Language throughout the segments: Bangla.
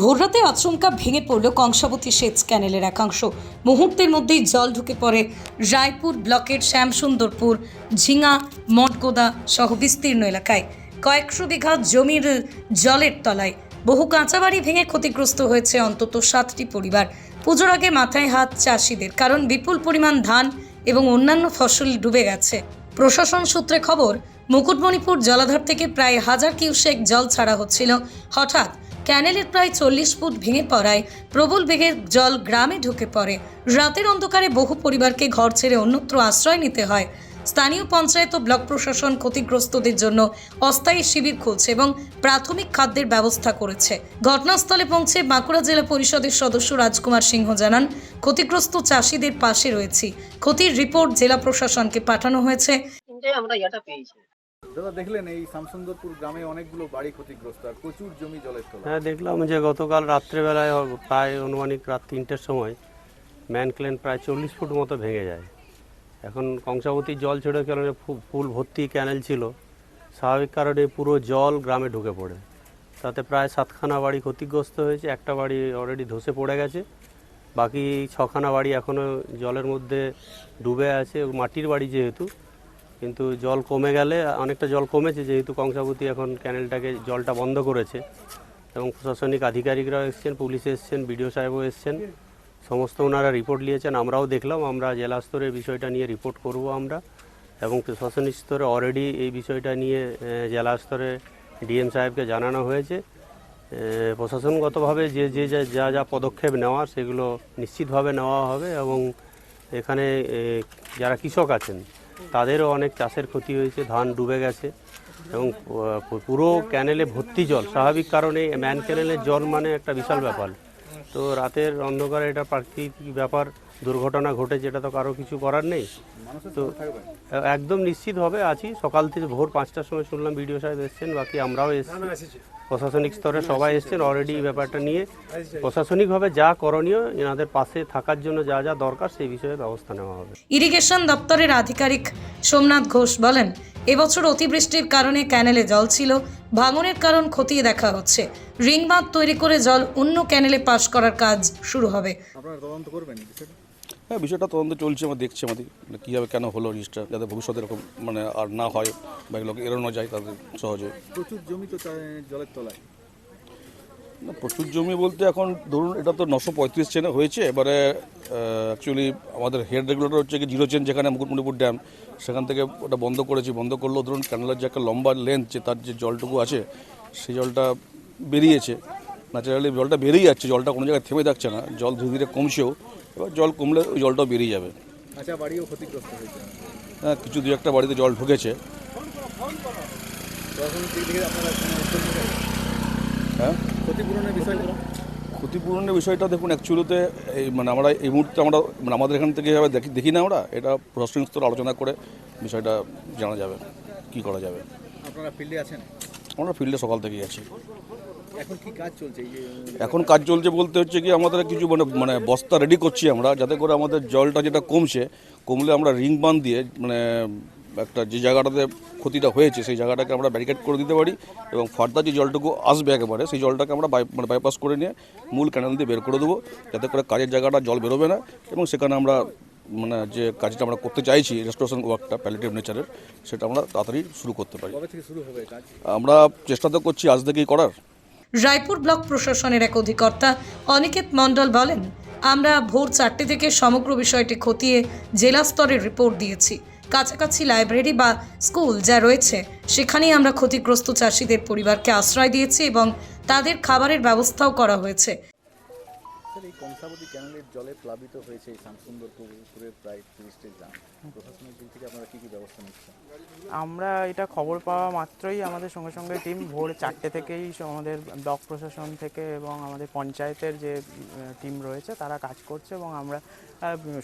ভোররাতে আচমকা ভেঙে পড়ল কংসাবতী সেচ ক্যানেলের একাংশ। মুহূর্তের মধ্যেই জল ঢুকে পড়ে রায়পুর ব্লকের শ্যামসুন্দরপুর, ঝিঙা, মঠগোদা সহ বিস্তীর্ণ এলাকায়। কয়েকশো বিঘা জমির জলের তলায় বহু কাঁচাবাড়ি ভেঙে ক্ষতিগ্রস্ত হয়েছে অন্তত সাতটি পরিবার। পুজোর আগে মাথায় হাত চাষিদের, কারণ বিপুল পরিমাণ ধান এবং অন্যান্য ফসল ডুবে গেছে। প্রশাসন সূত্রে খবর, মুকুটমণিপুর জলাধার থেকে প্রায় হাজার কিউসেক জল ছাড়া হচ্ছিল। হঠাৎ ক্যানেলের প্রায় চল্লিশ ফুট ভেঙে পড়ায় প্রবল বেগের জল গ্রামে ঢুকে পড়ে। রাতের অন্ধকারে বহু পরিবারকে ঘর ছেড়ে অন্যত্র আশ্রয় নিতে হয়। স্থানীয় পঞ্চায়েত ও ব্লক প্রশাসন ক্ষতিগ্রস্তদের জন্য অস্থায়ী শিবির খুলছে এবং প্রাথমিক খাদ্যের ব্যবস্থা করেছে। ঘটনাস্থলে পৌঁছে বাঁকুড়া জেলা পরিষদের সদস্য রাজকুমার সিংহ জানান, ক্ষতিগ্রস্ত চাষিদের পাশে রয়েছি। ক্ষতির রিপোর্ট জেলা প্রশাসনকে পাঠানো হয়েছে। আমরা পেয়েছি। দাদা, দেখলেন এই শামসুন্দরপুর গ্রামে অনেকগুলো বাড়ি ক্ষতিগ্রস্ত আর প্রচুর জমি জলের তলা। হ্যাঁ দেখলাম যে গতকাল রাত্রেবেলায় প্রায় অনুমানিক রাত তিনটের সময় ম্যানক্লেন প্রায় চল্লিশ ফুট মতো ভেঙে যায়। এখন কংসাবতীর জল ছেড়ে কারণে ফুল ভর্তি ক্যানেল ছিল, স্বাভাবিক কারণে পুরো জল গ্রামে ঢুকে পড়ে। তাতে প্রায় সাতখানা বাড়ি ক্ষতিগ্রস্ত হয়েছে, একটা বাড়ি অলরেডি ধসে পড়ে গেছে, বাকি ছখানা বাড়ি এখনও জলের মধ্যে ডুবে আছে মাটির বাড়ি যেহেতু কিন্তু জল কমে গেলে, অনেকটা জল কমেছে, যেহেতু কংসাবতী এখন ক্যানেলটাকে, জলটা বন্ধ করেছে। এবং প্রশাসনিক আধিকারিকরাও এসছেন, পুলিশ এসছেন, বিডিও সাহেবও এসছেন। সমস্ত ওনারা রিপোর্ট নিয়েছেন, আমরাও দেখলাম, আমরা জেলা স্তরে বিষয়টা নিয়ে রিপোর্ট করব আমরা। এবং প্রশাসনিক স্তরে অলরেডি এই বিষয়টা নিয়ে জেলা স্তরে ডিএম সাহেবকে জানানো হয়েছে। প্রশাসনগতভাবে যে যে, যা- যা যা পদক্ষেপ নেওয়ার, সেগুলো নিশ্চিতভাবে নেওয়া হবে। এবং এখানে যারা কৃষক আছেন তাদেরও অনেক চাষের ক্ষতি হয়েছে, ধান ডুবে গেছে এবং পুরো ক্যানেলে ভর্তি জল। স্বাভাবিক কারণে ম্যান ক্যানেলের জল মানে একটা বিশাল ব্যাপার। তো রাতের অন্ধকারে এটা প্রাকৃতিক ব্যাপার। দুর্ঘটনা ঘটেছে এটা তো কারও কিছু করার নেই। তো একদম নিশ্চিত হবে আছি। সকাল থেকে ভোর পাঁচটার সময় শুনলাম বিডিও সাহেব এসছেন বাকি আমরাও এসেছি। প্রশাসনিক স্তরে সবাই এসছেন অলরেডি এই ব্যাপারটা নিয়ে। প্রশাসনিকভাবে যা করণীয় এনাদের পাশে থাকার জন্য যা যা দরকার সেই বিষয়ে ব্যবস্থা নেওয়া হবে। ইরিগেশন দপ্তরের আধিকারিক সোমনাথ ঘোষ বলেন এবছর অতিবৃষ্টির কারণে ক্যানেলে জল ছিল ভাঙনের কারণ খতিয়ে দেখা হচ্ছে। রিং বাঁধ তৈরি করে জল অন্য ক্যানেলে পাস করার কাজ শুরু হবে। আপনারা তদন্ত করবেন হ্যাঁ বিষয়টা তদন্ত চলছে আমরা দেখছি আমাদের মানে কীভাবে কেন হলো জিনিসটা যাতে ভবিষ্যতে এরকম মানে আর না হয় বা এগুলোকে এড়ানো যায় তাদের সহজে। প্রচুর জমি তো জলের তলায়। না প্রচুর জমি বলতে এখন ধরুন এটা তো নশো পঁয়ত্রিশ চেনে হয়েছে এবারে অ্যাকচুয়ালি আমাদের হেড রেগুলেটর হচ্ছে কি জিরো চেন যেখানে মুকুটমণিপুর ড্যাম সেখান থেকে ওটা বন্ধ করেছি বন্ধ করলেও ধরুন ক্যানেলের যে একটা লম্বা লেন্থ যে তার যে জলটুকু আছে সেই জলটা বেরিয়েছে। ন্যাচারালি জলটা বেরিয়ে যাচ্ছে জলটা কোনো জায়গায় থেমে থাকছে না জল ধীরে ধীরে কমছেও এবার জল কমলে ওই জলটাও বেরিয়ে যাবে। কাঁচা বাড়িও ক্ষতিগ্রস্ত হয়েছে। হ্যাঁ কিছু দু একটা বাড়িতে জল ঢুকেছে? হ্যাঁ? ক্ষতিপূরণের ক্ষতিপূরণের বিষয়টা দেখুন অ্যাকচুয়ালিতে এই মানে আমরা এই মুহূর্তে আমরা মানে আমাদের এখান থেকে এভাবে দেখি দেখি না আমরা এটা প্রশাসনিক স্তরে আলোচনা করে বিষয়টা জানা যাবে কি করা যাবে। আপনারা ফিল্ডে আছেন? আমরা ফিল্ডে সকাল থেকেই আছি। এখন কাজ চলছে? এখন কাজ চলছে বলতে হচ্ছে কি আমাদের কিছু মানে মানে বস্তা রেডি করছি আমরা যাতে করে আমাদের জলটা যেটা কমছে কমলে আমরা রিং বাঁধ দিয়ে মানে একটা যে জায়গাটাতে ক্ষতিটা হয়েছে সেই জায়গাটাকে আমরা ব্যারিকেড করে দিতে পারি এবং ফার্দার যে জলটুকু আসবে একেবারে সেই জলটাকে আমরা বাই মানে বাইপাস করে নিয়ে মূল ক্যানেল দিয়ে বের করে দেবো যাতে করে কাজের জায়গাটা জল বেরোবে না এবং সেখানে আমরা মানে যে কাজটা আমরা করতে চাইছি রেস্টোরেশন ওয়ার্কটা প্যালিটিভ নেচারের সেটা আমরা তাড়াতাড়ি শুরু করতে পারি। আমরা চেষ্টা তো করছি আজ থেকেই করার। রায়পুর ব্লক প্রশাসনের এক অধিকর্তা অনিকেত মণ্ডল বলেন, আমরা ভোর চারটে থেকে সমগ্র বিষয়টি খতিয়ে জেলা স্তরের রিপোর্ট দিয়েছি। কাছাকাছি লাইব্রেরি বা স্কুল যা রয়েছে, সেখানেই আমরা ক্ষতিগ্রস্ত চাষিদের পরিবারকে আশ্রয় দিয়েছি এবং তাদের খাবারের ব্যবস্থাও করা হয়েছে। কংসাবতী ক্যানেলের জলে প্লাবিত হয়েছে এই শামসুন্দরপুরের প্রায় তিরিশটি গ্রাম। প্রশাসনের দিক থেকে আপনারা কী কী ব্যবস্থা নিচ্ছেন? আমরা এটা খবর পাওয়া মাত্রই আমাদের সঙ্গে সঙ্গে টিম, ভোর চারটে থেকেই আমাদের ব্লক প্রশাসন থেকে এবং আমাদের পঞ্চায়েতের যে টিম রয়েছে তারা কাজ করছে এবং আমরা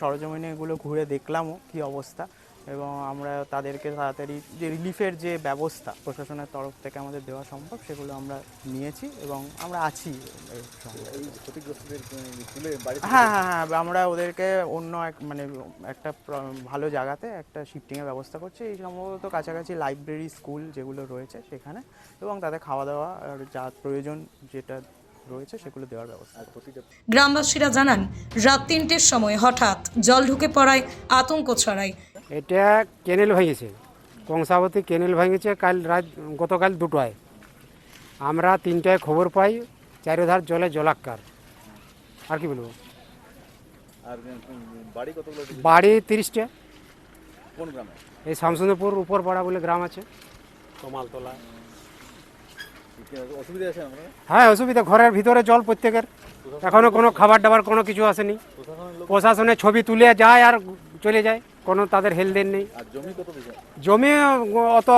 সরজমিনে এগুলো ঘুরে দেখলামও কী অবস্থা। এবং আমরা তাদেরকে তাড়াতাড়ি যে রিলিফের যে ব্যবস্থা প্রশাসনের তরফ থেকে আমাদের দেওয়া সম্ভব সেগুলো আমরা নিয়েছি এবং আমরা আছি এই ক্ষতিগ্রস্তদের আহ, হ্যাঁ হ্যাঁ হ্যাঁ আমরা ওদেরকে অন্য এক মানে একটা ভালো জায়গাতে একটা শিফটিংয়ের ব্যবস্থা করছি। এই সম্ভবত কাছাকাছি লাইব্রেরি স্কুল যেগুলো রয়েছে সেখানে এবং তাদের খাওয়া দাওয়া আর যা প্রয়োজন যেটা রয়েছে সেগুলো দেওয়ার ব্যবস্থা গ্রামবাসীরা জানান রাত তিনটের সময় হঠাৎ জল ঢুকে পড়ায় আতঙ্ক ছড়ায়। এটা কেনেল ভেঙেছে কংসাবতী কেনেল ভেঙেছে কাল রাত গতকাল দুটোয়। আমরা তিনটায় খবর পাই চারিধার জলে জলাক্কার। আর কি বলব? বাড়ি তিরিশটা। কোন গ্রামে? এই শামসুন্দরপুর উপর পাড়া বলে গ্রাম আছে। কমালতলা। কি অসুবিধা আছে আমরা হ্যাঁ অসুবিধা। ঘরের ভিতরে জল প্রত্যেকের। এখনও কোনো খাবার দাবার কোনো কিছু আসেনি। প্রশাসনের ছবি তুলে যায় আর চলে যায় কোনো তাদের হেলদেন নেই। জমি অত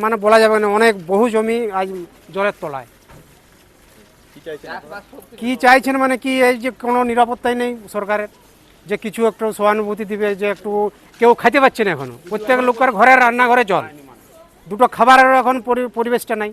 মানে বলা যাবে না অনেক বহু জমি আজ জলের তলায়। কি চাইছেন মানে কি এই যে কোনো নিরাপত্তাই নেই সরকারের যে কিছু একটু সহানুভূতি দিবে যে একটু কেউ খাইতে পাচ্ছে না এখনও। প্রত্যেক লোকের ঘরের রান্নাঘরে জল। দুটো খাবারেরও এখন পরি- পরিবেশটা নাই।